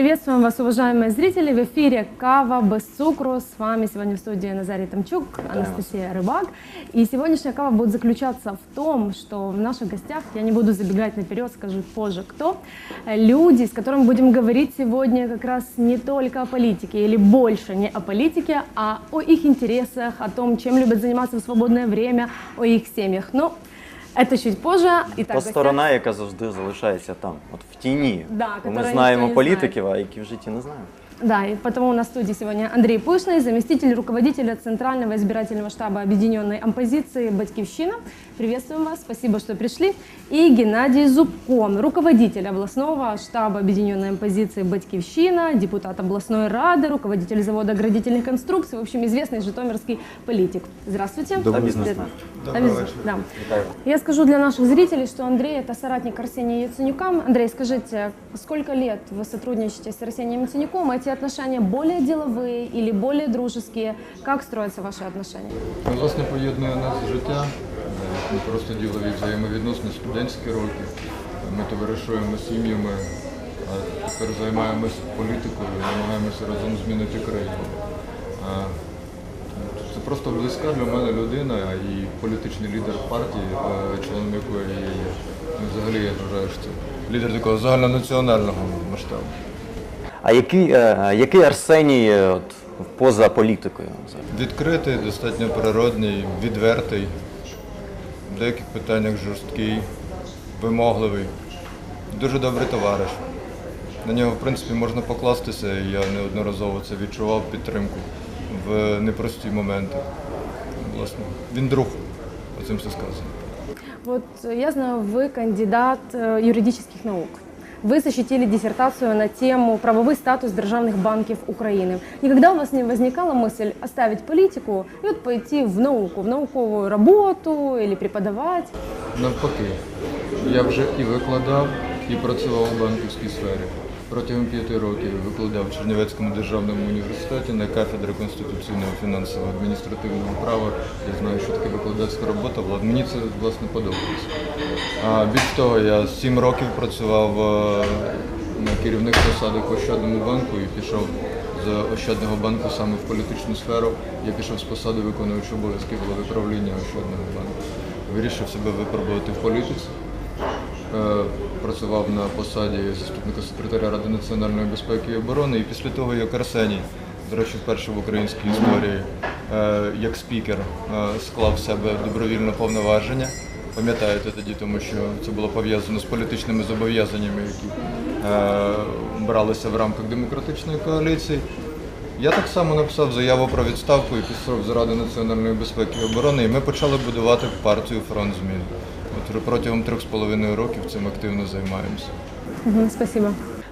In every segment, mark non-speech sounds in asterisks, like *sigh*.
Приветствуем вас, уважаемые зрители, в эфире «Кава без цукру». С вами сегодня в студии Назарий Тамчук, Анастасия Рыбак. И сегодняшняя кава будет заключаться в том, что в наших гостях, я не буду забегать наперед, скажу позже кто, э, люди, с которыми будем говорить сегодня как раз не только о политике, или больше не о политике, а о их интересах, о том, чем любят заниматься в свободное время, о их семьях. Но это чуть позже. Итак, Та в сторона, яка завжди залишається там, от в тіні. Да, Бо ми знаємо політиків, а які в житті не знаємо. Да, и потому у нас в студии сегодня Андрей Пышный, заместитель руководителя Центрального избирательного штаба Объединенной оппозиции «Батькивщина». Приветствуем вас, спасибо, что пришли. И Геннадий Зубко, руководитель областного штаба Объединенной оппозиции «Батькивщина», депутат областной рады, руководитель завода оградительных конструкций, в общем, известный житомирский политик. Здравствуйте. Та бізнесмен. Да, без- да. Я скажу для наших зрителей, что Андрей – это соратник Арсения Яценюка. Андрей, скажите, сколько лет вы сотрудничаете с Арсением Яценюком? Эти отношения более деловые или более дружеские? Как строятся ваши отношения? Ну, Власне, поєднує нас життя, не просто ділові взаємовідносини, студентські роки. Ми товаришуємо сім'ями, а тепер займаємось політикою, намагаємося разом змінити країну. Це просто близька для мене людина і політичний лідер партії, е, членом якої я є. Взагалі я вважаю, що це лідер такого загальнонаціонального масштабу. А який, е, який Арсеній е, от, поза політикою? взагалі? Відкритий, достатньо природний, відвертий, в деяких питаннях жорсткий, вимогливий, дуже добрий товариш. На нього, в принципі, можна покластися, і я неодноразово це відчував підтримку в непрості моменти. Власне, він друг, оцим все сказано. Вот э, я знаю, вы кандидат э, юридических наук. Вы защитили диссертацию на тему «Правовой статус державных банков Украины». Никогда у вас не возникала мысль оставить политику и вот пойти в науку, в науковую работу или преподавать? Навпаки, я вже і викладав, і працював у банківській сфері. Протягом п'яти років викладав в Чернівецькому державному університеті на кафедрі конституційного фінансового адміністративного права. Я знаю, що таке викладацька робота, влад- мені це власне подобається. А більш того, я сім років працював е, на керівних посадах в Ощадному банку і пішов з Ощадного банку саме в політичну сферу. Я пішов з посади виконуючого обов'язки голови правління Ощадного банку. Вирішив себе випробувати в політиці. Е, Працював на посаді заступника секретаря Ради національної безпеки і оборони. І після того, як Арсеній, до речі, вперше в українській історії, е, як спікер, е, склав в себе добровільне повноваження. Пам'ятаєте тоді, тому що це було пов'язано з політичними зобов'язаннями, які бралися в рамках демократичної коаліції. Я так само написав заяву про відставку і пішов з Ради національної безпеки і оборони, і ми почали будувати партію фронт змін. От протягом трьох з половиною років цим активно займаємося. Спасибо.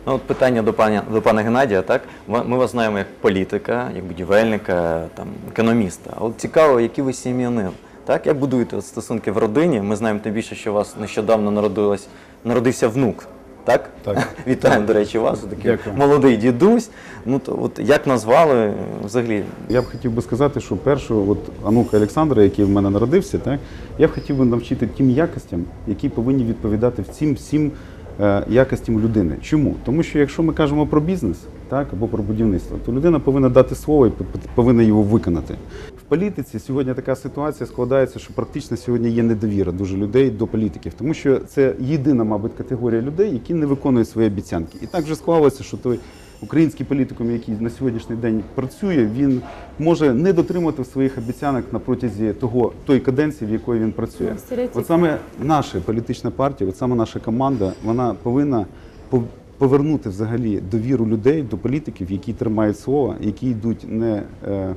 Ну, от питання до пані до пана Геннадія, так? Ми ми вас знаємо як політика, як будівельника, там, економіста. От цікаво, які ви сім'янин. Так? Як будуєте стосунки в родині? Ми знаємо тим більше, що у вас нещодавно народилось, народився внук. Так? Так. *laughs* Вітаємо, до речі, вас. Такий Дякую. молодий дідусь. Ну, то, от, як назвали взагалі? Я б хотів би сказати, що першого от онука Олександра, який в мене народився, так я б хотів би навчити тим якостям, які повинні відповідати всім всім е, якостям людини. Чому? Тому що якщо ми кажемо про бізнес, так або про будівництво, то людина повинна дати слово і повинна його виконати. В політиці сьогодні така ситуація складається, що практично сьогодні є недовіра дуже людей до політиків, тому що це єдина, мабуть, категорія людей, які не виконують свої обіцянки. І так вже склалося, що той український політикум, який на сьогоднішній день працює, він може не дотримати своїх обіцянок на протязі того тої каденції, в якої він працює. Ну. От саме наша політична партія, от саме наша команда, вона повинна пов- повернути взагалі довіру людей до політиків, які тримають слово, які йдуть не е,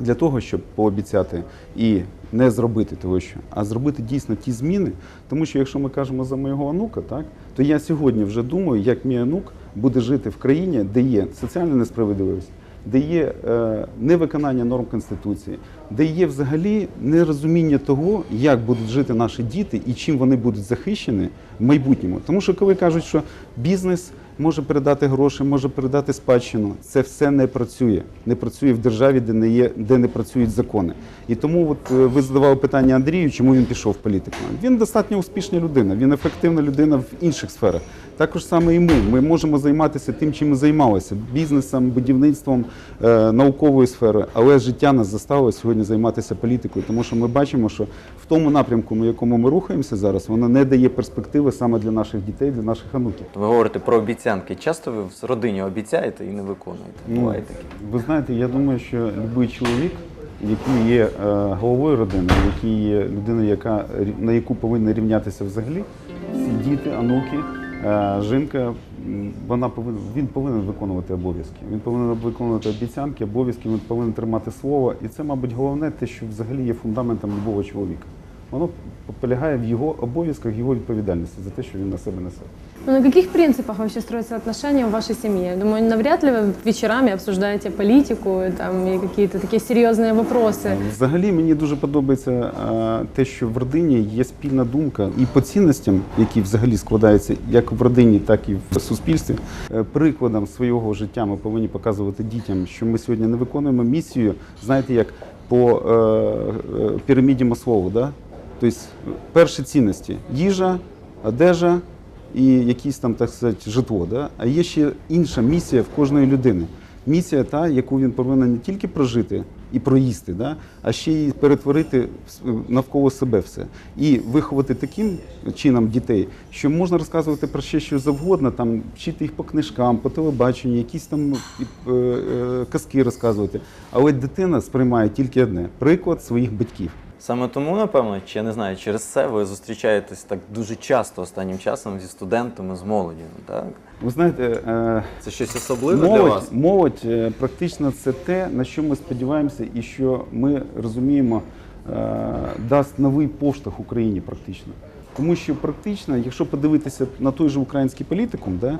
для того, щоб пообіцяти і не зробити того, що, а зробити дійсно ті зміни. Тому що якщо ми кажемо за моєго онука, так то я сьогодні вже думаю, як мій онук буде жити в країні, де є соціальна несправедливість, де є е, невиконання норм конституції, де є взагалі нерозуміння того, як будуть жити наші діти і чим вони будуть захищені в майбутньому. Тому що коли кажуть, що бізнес може передати гроші, може передати спадщину. Це все не працює. Не працює в державі, де не є, де не працюють закони. І тому, от е, ви задавали питання Андрію, чому він пішов в політику. Він достатньо успішна людина, він ефективна людина в інших сферах. Також саме і ми. Ми можемо займатися тим, чим ми займалися бізнесом, будівництвом, е, науковою сферою, але життя нас заставило сьогодні займатися політикою, тому що ми бачимо, що в тому напрямку, в якому ми рухаємося зараз, воно не дає перспективи саме для наших дітей, для наших онуків. Ви говорите про обіцянки. Часто ви в родині обіцяєте і не виконуєте. Ну, Буває таке. ви знаєте, я думаю, що будь-який чоловік, який є е, головою родини, який є людиною, яка на яку повинна рівнятися взагалі, всі діти, онуки, е, жінка, вона повинна він повинен виконувати обов'язки. Він повинен виконувати обіцянки, обов'язки, він повинен тримати слово. І це, мабуть, головне, те, що взагалі є фундаментом любого чоловіка Воно полягає в його обов'язках, його відповідальності за те, що він на себе несе. Ну, на каких принципах вообще строятся отношения в вашей семье? Я Думаю, навряд ли вы вечерами обсуждаете политику там, и какие-то такие серьезные вопросы. Взагалі мені дуже подобається е, те, що в родині є спільна думка і по цінностям, які взагалі складаються як в родині, так і в суспільстві. Е, Прикладом свого життя ми повинні показувати дітям, що ми сьогодні не виконуємо місію, знаєте, як по е, е, піраміді Маслову, да? Тобто перші цінності їжа, одежа і якісь там, так сказати, житло. Да? А є ще інша місія в кожної людини. Місія та, яку він повинен не тільки прожити і проїсти, да? а ще й перетворити навколо себе все. І виховати таким чином дітей, що можна розказувати про ще що завгодно, там, вчити їх по книжкам, по телебаченню, якісь там е, е, казки розказувати. Але дитина сприймає тільки одне приклад своїх батьків. Саме тому, напевно, чи я не знаю, через це ви зустрічаєтесь так дуже часто останнім часом зі студентами, з молоддю. Так? Ви знаєте, е, Це щось особливе для молодь, вас? молодь е, практично це те, на що ми сподіваємося, і що ми розуміємо, е, дасть новий поштовх Україні практично. Тому що практично, якщо подивитися на той же український політикум, да,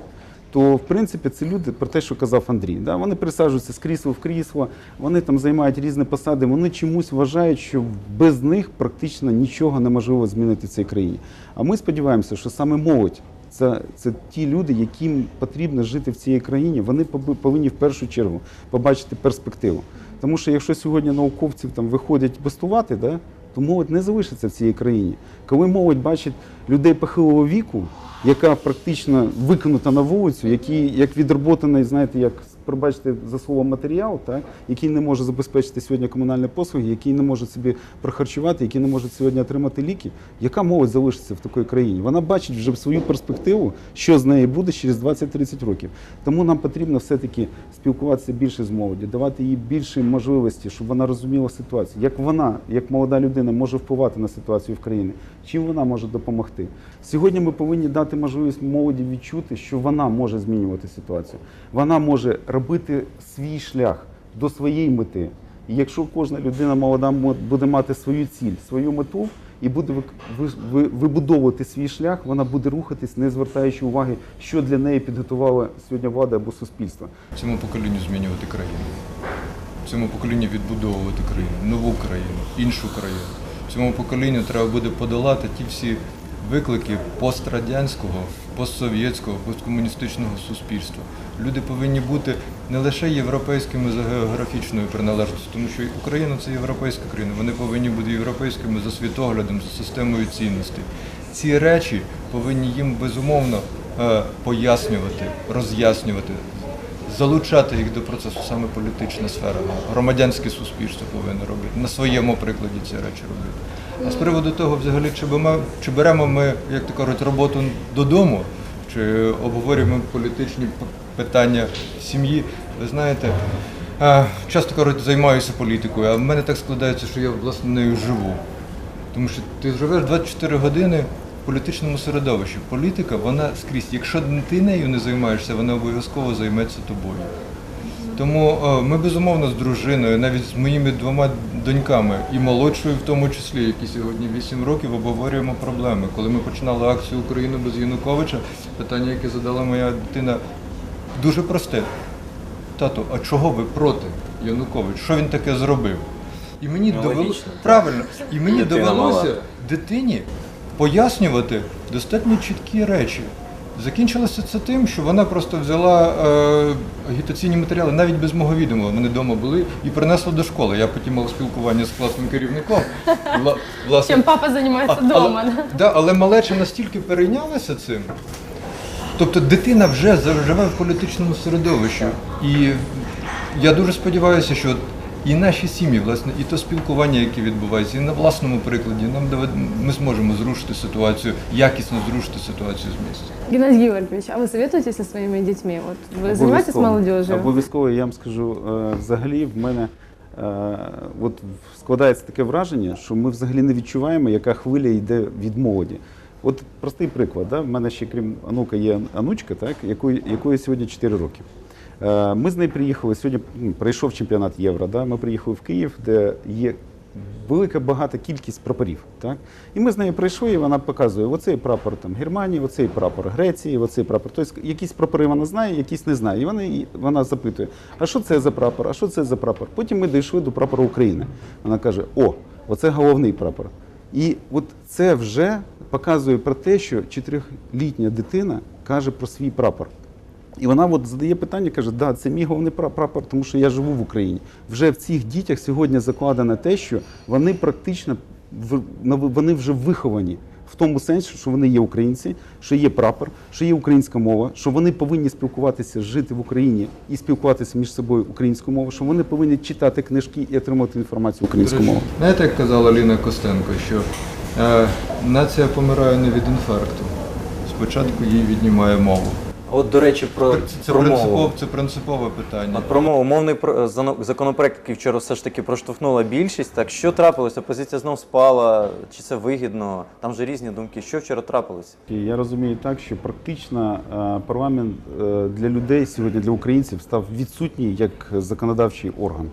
то в принципі це люди про те, що казав Андрій. Да, вони присаджуються з крісла в крісло, вони там займають різні посади. Вони чомусь вважають, що без них практично нічого неможливо змінити в цій країні. А ми сподіваємося, що саме молодь це, це ті люди, яким потрібно жити в цій країні. Вони повинні в першу чергу побачити перспективу. Тому що якщо сьогодні науковців там виходять бастувати, да, то молодь не залишиться в цій країні. Коли молодь бачить людей похилого віку, яка практично викинута на вулицю, які як відроботаний, знаєте, як пробачте за слово матеріал, так, який не може забезпечити сьогодні комунальні послуги, який не може собі прохарчувати, який не може сьогодні отримати ліки. Яка молодь залишиться в такій країні? Вона бачить вже свою перспективу, що з нею буде через 20-30 років. Тому нам потрібно все-таки спілкуватися більше з молоді, давати їй більше можливості, щоб вона розуміла ситуацію. Як вона, як молода людина, може впливати на ситуацію в країні, чим вона може допомогти. Сьогодні ми повинні дати можливість молоді відчути, що вона може змінювати ситуацію. Вона може робити свій шлях до своєї мети. І якщо кожна людина молода мо- буде мати свою ціль, свою мету і буде вибудовувати свій шлях, вона буде рухатись, не звертаючи уваги, що для неї підготувала сьогодні влада або суспільство. Цьому поколінню змінювати країну. Цьому поколінню відбудовувати країну, нову країну, іншу країну. Цьому поколінню треба буде подолати ті всі виклики пострадянського, постсовєтського, посткомуністичного суспільства. Люди повинні бути не лише європейськими за географічною приналежністю, тому що Україна це європейська країна. Вони повинні бути європейськими за світоглядом, за системою цінностей. Ці речі повинні їм безумовно е, пояснювати, роз'яснювати, залучати їх до процесу саме політична сфера, громадянське суспільство повинно робити, на своєму прикладі ці речі робити. А з приводу того, взагалі, чи, беремо, чи беремо ми, як то кажуть, роботу додому, чи обговорюємо політичні питання сім'ї, ви знаєте, часто кажуть, займаюся політикою, а в мене так складається, що я власне нею живу. Тому що ти живеш 24 години політичному середовищі. Політика, вона скрізь. Якщо ти нею не займаєшся, вона обов'язково займеться тобою. Тому е, ми безумовно з дружиною, навіть з моїми двома доньками, і молодшою в тому числі, які сьогодні 8 років, обговорюємо проблеми. Коли ми починали акцію Україну без Януковича, питання, яке задала моя дитина, дуже просте. Тато, а чого ви проти Януковича? Що він таке зробив? І мені довелося правильно, і мені довелося дитині пояснювати достатньо чіткі речі. Закінчилося це тим, що вона просто взяла е, агітаційні матеріали навіть без мого відома. Вони вдома були і принесла до школи. Я потім мав спілкування з класним керівником. Вла- власне, Чем папа занимается а- дома. Але, да? да, але малеча настільки перейнялася цим. Тобто дитина вже живе в політичному середовищі. І я дуже сподіваюся, що і наші сім'ї, власне, і то спілкування, яке відбувається, і на власному прикладі нам довед- ми зможемо зрушити ситуацію, якісно зрушити ситуацію з місця. Геннадий Георгиевич, а вы советуете со своими детьми? Вот вы занимаетесь Обов'язково. Обов'язково я вам скажу, е, взагалі в мене е, от складається таке враження, що ми взагалі не відчуваємо, яка хвиля йде від молоді. От простий приклад, да? в мене ще крім онука є онучка, так, якої, якої сьогодні 4 роки. Е, Ми з нею приїхали сьогодні. Пройшов чемпіонат Євро. Да? Ми приїхали в Київ, де є велика багата кількість прапорів. Так? І ми з нею прийшли, і вона показує оцей прапор там, Германії, оцей прапор Греції, оцей прапор. Тобто якісь прапори вона знає, якісь не знає. І вона, вона запитує, а що це за прапор, а що це за прапор? Потім ми дійшли до прапора України. Вона каже: О, оце головний прапор. І от це вже показує про те, що чотирилітня дитина каже про свій прапор. І вона от задає питання, каже, да, це мій головний пра- прапор, тому що я живу в Україні. Вже в цих дітях сьогодні закладено те, що вони практично вони вже виховані в тому сенсі, що вони є українці, що є прапор, що є українська мова, що вони повинні спілкуватися, жити в Україні і спілкуватися між собою українською мовою, що вони повинні читати книжки і отримати інформацію українською мовою. Знаєте, як казала Ліна Костенко, що е, нація помирає не від інфаркту. Спочатку їй віднімає мову. От, до речі, про, Це, це, про принципове, мову. це принципове питання. От про мову. Мовний про- зано- законопроект, який вчора все ж таки проштовхнула більшість. Так що трапилось? Опозиція знов спала, чи це вигідно? Там же різні думки. Що вчора трапилось? І Я розумію так, що практично е, парламент е, для людей сьогодні, для українців, став відсутній як законодавчий орган.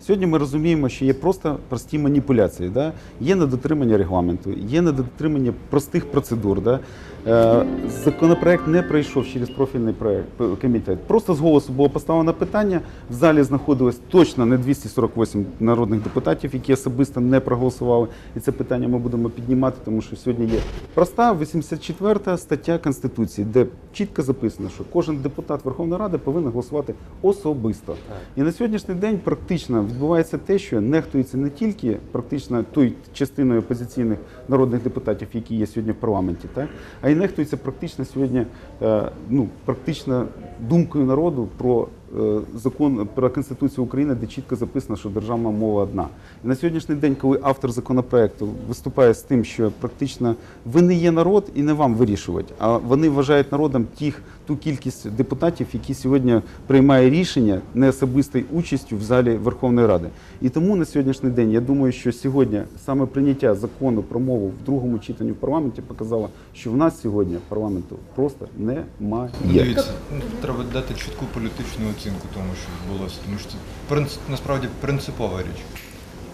Сьогодні ми розуміємо, що є просто прості маніпуляції. Да? Є недотримання регламенту, є недотримання простих процедур. Да? Е, Законопроект не пройшов через профільний проект комітет. Просто з голосу було поставлено питання. В залі знаходилось точно не 248 народних депутатів, які особисто не проголосували. І це питання ми будемо піднімати, тому що сьогодні є проста 84 стаття Конституції, де чітко записано, що кожен депутат Верховної Ради повинен голосувати особисто. І на сьогоднішній день практично відбувається те, що нехтується не тільки практично той частиною опозиційних народних депутатів, які є сьогодні в парламенті, так а й нехтується практично сьогодні е, ну, практично думкою народу про е, закон про Конституцію України, де чітко записано, що державна мова одна. І на сьогоднішній день, коли автор законопроекту виступає з тим, що практично ви не є народ і не вам вирішувати, а вони вважають народом тих ту кількість депутатів, які сьогодні приймає рішення не особистою участю в залі Верховної Ради. І тому на сьогоднішній день я думаю, що сьогодні саме прийняття закону про мову в другому читанні в парламенті показало, що в нас сьогодні парламенту просто немає. Дивіться, ну, треба дати чітку політичну оцінку тому, що відбулося, тому що це насправді принципова річ.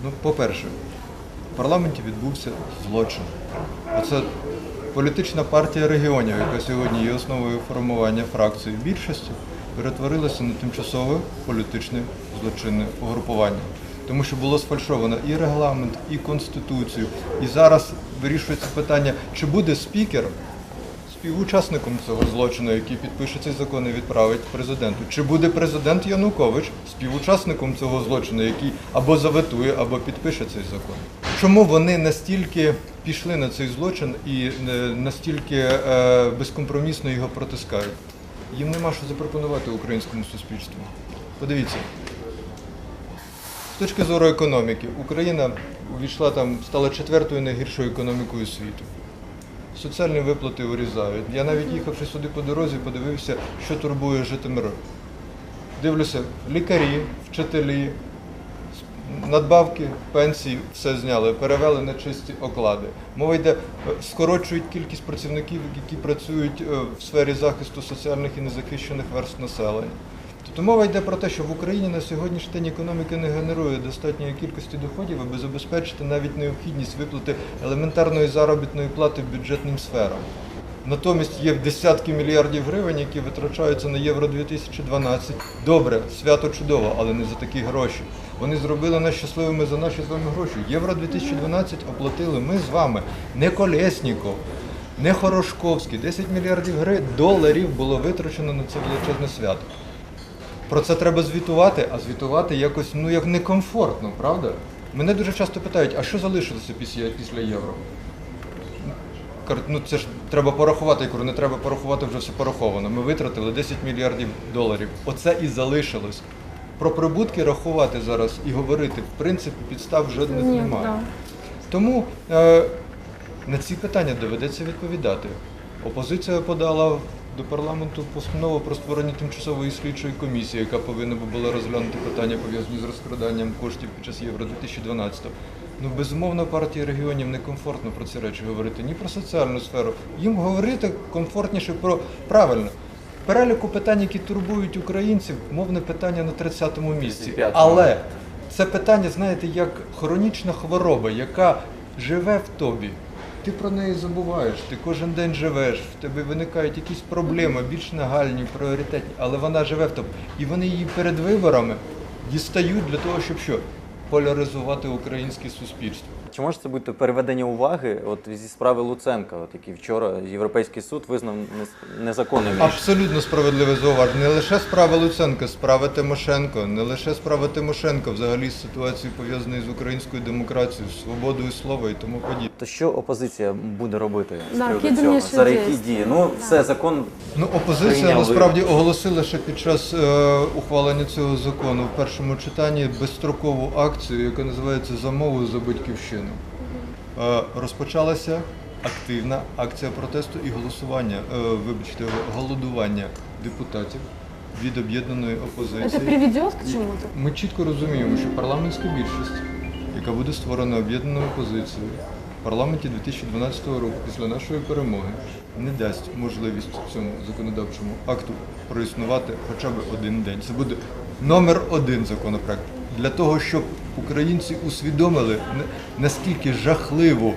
Ну, по-перше, в парламенті відбувся злочин. Оце політична партія регіонів, яка сьогодні є основою формування фракції більшості, перетворилася на тимчасове політичне злочинне угрупування. Тому що було сфальшовано і регламент, і конституцію. І зараз вирішується питання, чи буде спікер співучасником цього злочину, який підпише цей закон і відправить президенту. Чи буде президент Янукович співучасником цього злочину, який або заветує, або підпише цей закон? Чому вони настільки пішли на цей злочин і е, настільки е, безкомпромісно його протискають? Їм нема що запропонувати українському суспільству. Подивіться. З точки зору економіки, Україна увійшла там, стала четвертою найгіршою економікою світу. Соціальні виплати урізають. Я навіть їхавши сюди по дорозі, подивився, що турбує Житомир. Дивлюся, лікарі, вчителі, надбавки, пенсії, все зняли, перевели на чисті оклади. Мова йде, е, скорочують кількість працівників, які працюють е, в сфері захисту соціальних і незахищених верств населення. Тобто мова йде про те, що в Україні на сьогоднішній день економіка не генерує достатньої кількості доходів, аби забезпечити навіть необхідність виплати елементарної заробітної плати бюджетним сферам. Натомість є десятки мільярдів гривень, які витрачаються на Євро 2012. Добре, свято чудово, але не за такі гроші. Вони зробили нас щасливими за наші з вами гроші. Євро 2012 оплатили ми з вами, не Колєсніков, не Хорошковський. 10 мільярдів гри доларів було витрачено на це величезне свято. Про це треба звітувати, а звітувати якось ну як некомфортно, правда? Мене дуже часто питають, а що залишилося після, після євро? Ну це ж треба порахувати. Я кажу, не треба порахувати, вже все пораховано. Ми витратили 10 мільярдів доларів. Оце і залишилось. Про прибутки рахувати зараз і говорити, в принципі, підстав жодних Нет, немає. да. Тому е, на ці питання доведеться відповідати. Опозиція подала до парламенту постанову про створення тимчасової слідчої комісії, яка повинна була розглянути питання пов'язані з розкраданням коштів під час Євро 2012 Ну, безумовно, партії регіонів некомфортно про ці речі говорити, ні про соціальну сферу. Їм говорити комфортніше про правильно. Переліку питань, які турбують українців, мовне питання на 30-му місці. Але це питання, знаєте, як хронічна хвороба, яка живе в тобі. Ти про неї забуваєш, ти кожен день живеш, в тебе виникають якісь проблеми, більш нагальні, пріоритетні, але вона живе в тобі. І вони її перед виборами дістають для того, щоб що? Поляризувати українське суспільство. Чи може це бути переведення уваги от зі справи Луценка, от який вчора Європейський суд визнав нез- незаконним? Абсолютно справедливе зауваження. Не лише справа Луценка, справа Тимошенко, не лише справа Тимошенко, взагалі з ситуацією пов'язаною з українською демократією, свободою слова і тому подібне. То що опозиція буде робити з Да, приводу цього? Зараз які дії? Ну, все, закон Ну, опозиція Прийняли. насправді оголосила ще під час е, ухвалення цього закону в першому читанні безстрокову акцію, яка називається Замову за батьківщину. Е, розпочалася активна акція протесту і голосування, е, вибачте, голодування депутатів від об'єднаної опозиції. К чему-то? Ми чітко розуміємо, що парламентська більшість, яка буде створена об'єднаною опозицією в парламенті 2012 року після нашої перемоги, не дасть можливість цьому законодавчому акту проіснувати хоча б один день. Це буде номер один законопроект для того, щоб українці усвідомили наскільки жахливо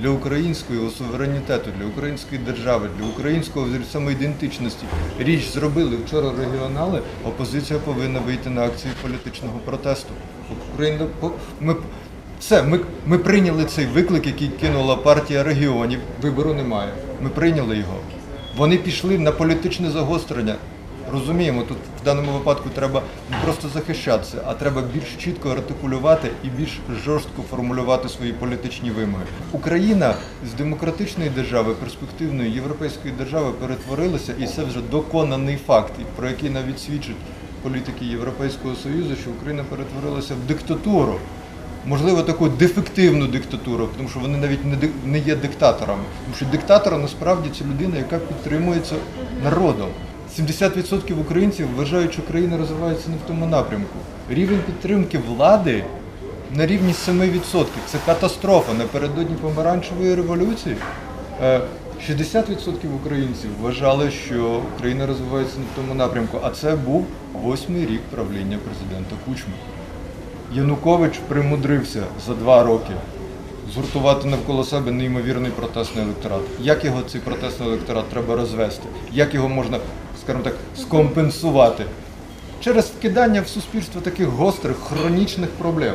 для українського суверенітету, для української держави, для українського самоідентичності річ зробили вчора регіонали. Опозиція повинна вийти на акцію політичного протесту. Україна ми все, ми, ми прийняли цей виклик, який кинула партія регіонів. Вибору немає. Ми прийняли його. Вони пішли на політичне загострення. Розуміємо, тут в даному випадку треба не просто захищатися, а треба більш чітко артикулювати і більш жорстко формулювати свої політичні вимоги. Україна з демократичної держави, перспективної європейської держави перетворилася, і це вже доконаний факт, про який навіть свідчать політики Європейського Союзу, що Україна перетворилася в диктатуру. Можливо, таку дефективну диктатуру, тому що вони навіть не, не є диктаторами. Тому що диктатор насправді це людина, яка підтримується народом. 70% українців вважають, що країна розвивається не в тому напрямку. Рівень підтримки влади на рівні 7%. Це катастрофа. Напередодні помаранчевої революції е, 60% українців вважали, що Україна розвивається не в тому напрямку. А це був восьмий рік правління президента Кучми. Янукович примудрився за два роки згуртувати навколо себе неймовірний протестний електорат. Як його цей протестний електорат треба розвести? Як його можна, скажімо так, скомпенсувати? Через вкидання в суспільство таких гострих, хронічних проблем.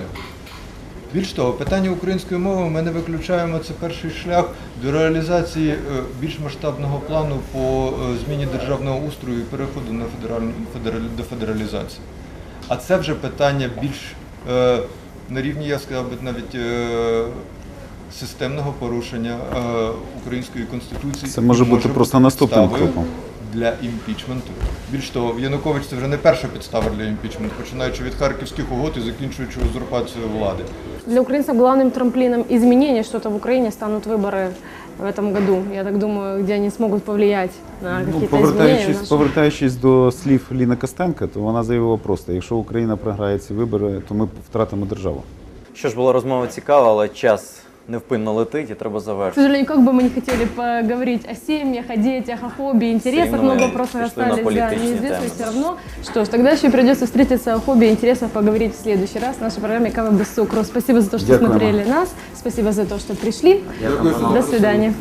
Більш того, питання української мови ми не виключаємо. Це перший шлях до реалізації е, більш масштабного плану по е, зміні державного устрою і переходу на федеральну до федералізації. А це вже питання більш е, на рівні, я сказав би, навіть системного порушення е, української конституції. Це може бути просто наступним підставою кроком. для імпічменту. Більш того, Янукович це вже не перша підстава для імпічменту, починаючи від харківських угод і закінчуючи узурпацією влади. Для украинцев главным трамплином изменений что-то в Украине станут выборы в этом году. Я так думаю, где они смогут повлиять на Ну, какие-то изменения. в повертаючись, нашем- повертаючись до слів Ліни Костенка, то вона заявила просто: якщо Україна програє ці вибори, то ми втратимо державу. Що ж була розмова цікава, але час невпинно летить і треба К завершити. сожалению, как бы мы не хотели поговорить о семьях, о детях, о хобби, интересах, равно много мы вопросов пришли на остались, да, политические неизвестно темы. все равно. Что ж, тогда еще придется встретиться о хобби и интересах поговорить в следующий раз в нашей программе «Кава без цукру». Спасибо за то, что Дякуємо. смотрели нас, спасибо за то, что пришли. До свидания.